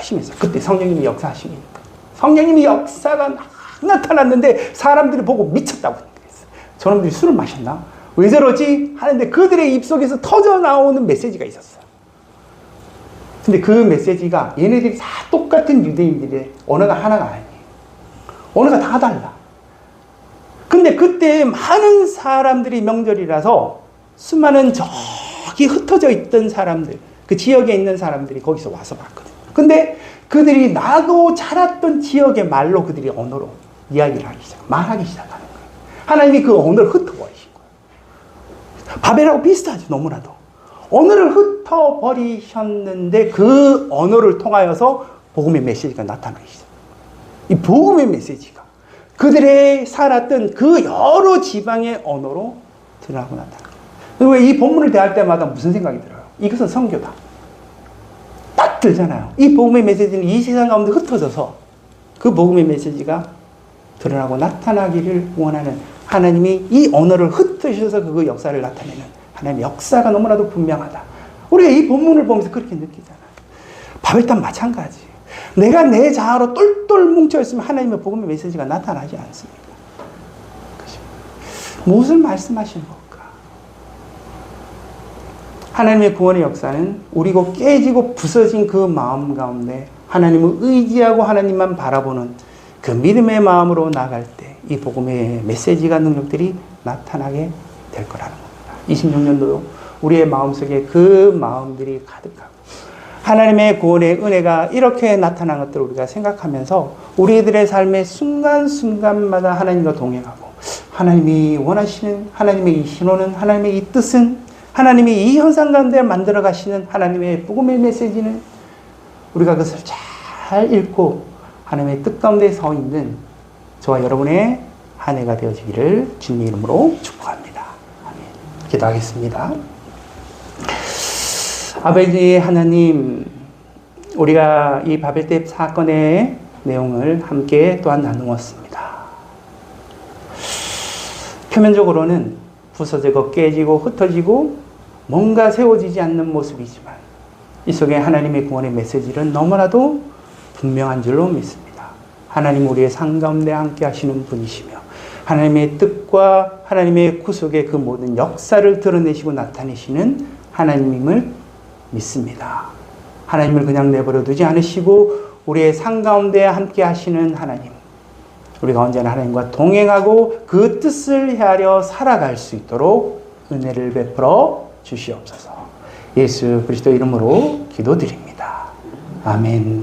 하시면서 그때 성령님이 역사하시니까 성령님이 역사가 나- 나타났는데 사람들이 보고 미쳤다고 그랬어요. 저놈들이 술을 마셨나? 왜 저러지? 하는데 그들의 입속에서 터져 나오는 메시지가 있었어요. 근데 그 메시지가 얘네들이 다 똑같은 유대인들의 언어가 하나가 아니에요. 언어가 다 달라. 근데 그때 많은 사람들이 명절이라서 수많은 저기 흩어져 있던 사람들, 그 지역에 있는 사람들이 거기서 와서 봤거든요. 근데 그들이 나도 자랐던 지역의 말로 그들이 언어로 이야기를 하기 시작, 말하기 시작하는 거예요. 하나님이 그 언어를 흩어버리신 거예요. 바벨하고 비슷하죠, 너무나도. 언어를 흩어버리셨는데 그 언어를 통하여서 복음의 메시지가 나타나기 시작. 이 복음의 메시지가 그들의 살았던 그 여러 지방의 언어로 드러나고 나타나. 그리고 이 본문을 대할 때마다 무슨 생각이 들어요? 이것은 성교다. 딱 들잖아요. 이 복음의 메시지는 이 세상 가운데 흩어져서 그 복음의 메시지가 드러나고 나타나기를 원하는 하나님이 이 언어를 흩으셔서 그 역사를 나타내는 하나님의 역사가 너무나도 분명하다. 우리가 이 본문을 보면서 그렇게 느끼잖아요. 바벨탑 마찬가지. 내가 내 자아로 똘똘 뭉쳐있으면 하나님의 복음의 메시지가 나타나지 않습니다. 그죠? 무엇을 말씀하시는 걸까? 하나님의 구원의 역사는 우리고 깨지고 부서진 그 마음 가운데 하나님을 의지하고 하나님만 바라보는 그 믿음의 마음으로 나갈 때 이 복음의 메시지가 능력들이 나타나게 될 거라는 겁니다. 26년도요. 우리의 마음속에 그 마음들이 가득하고 하나님의 구원의 은혜가 이렇게 나타난 것들을 우리가 생각하면서 우리들의 삶의 순간순간마다 하나님과 동행하고 하나님이 원하시는 하나님의 이 신호는 하나님의 이 뜻은 하나님이 이 현상 가운데 만들어 가시는 하나님의 복음의 메시지는 우리가 그것을 잘 읽고 하나님의 뜻 가운데 서 있는 저와 여러분의 한 해가 되어지기를 주님의 이름으로 축복합니다. 기도하겠습니다. 아버지 하나님, 우리가 이 바벨탑 사건의 내용을 함께 또한 나누었습니다. 표면적으로는 부서지고 깨지고 흩어지고 뭔가 세워지지 않는 모습이지만 이 속에 하나님의 구원의 메시지는 너무나도 분명한 줄로 믿습니다. 하나님 우리의 삶 가운데 함께 하시는 분이시며 하나님의 뜻과 하나님의 구속의 그 모든 역사를 드러내시고 나타내시는 하나님임을 믿습니다. 하나님을 그냥 내버려 두지 않으시고 우리의 삶 가운데 함께 하시는 하나님. 우리가 언제나 하나님과 동행하고 그 뜻을 헤아려 살아갈 수 있도록 은혜를 베풀어 주시옵소서. 예수 그리스도 이름으로 기도드립니다. 아멘.